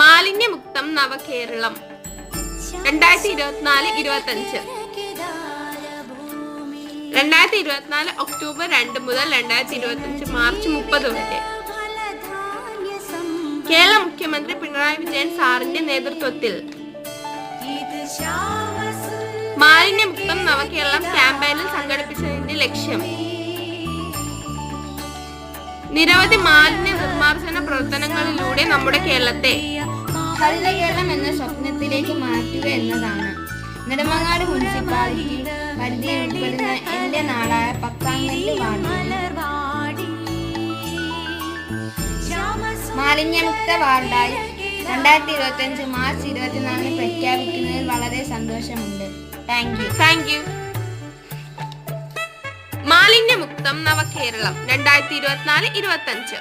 മാലിന്യമുക്തം നവകേരളം. രണ്ടായിരത്തി ഇരുപത്തിനാല് ഇരുപത്തി അഞ്ച് രണ്ടായിരത്തി ഇരുപത്തിനാല് ഒക്ടോബർ രണ്ട് മുതൽ രണ്ടായിരത്തി ഇരുപത്തി അഞ്ച് മാർച്ച് മുപ്പത് വരെ. കേരള മുഖ്യമന്ത്രി പിണറായി വിജയൻ സാറിന്റെ നേതൃത്വത്തിൽ മാലിന്യമുക്തം നവകേരളം ക്യാമ്പയിനിൽ സംഘടിപ്പിച്ചതിന്റെ ലക്ഷ്യം നിരവധി മാലിന്യ നിർമ്മാർജന പ്രവർത്തനങ്ങളിലൂടെ നമ്മുടെ കേരളത്തെ ഹരിത കേരളം എന്ന സ്വപ്നത്തിലേക്ക് മാറ്റുക എന്നതാണ്. നെടുമങ്ങാട് മുനിസിപ്പാലിറ്റി പരിധിയിൽ ഉൾപ്പെടുന്ന മാലിന്യമുക്ത വാർഡായി രണ്ടായിരത്തി ഇരുപത്തി അഞ്ച് മാർച്ച് ഇരുപത്തിനാലിന് പ്രഖ്യാപിക്കുന്നതിൽ വളരെ സന്തോഷമുണ്ട്. Thank you. Thank you. മാലിന്യമുക്തം Navakeralam രണ്ടായിരത്തി ഇരുപത്തിനാല് ഇരുപത്തി അഞ്ച്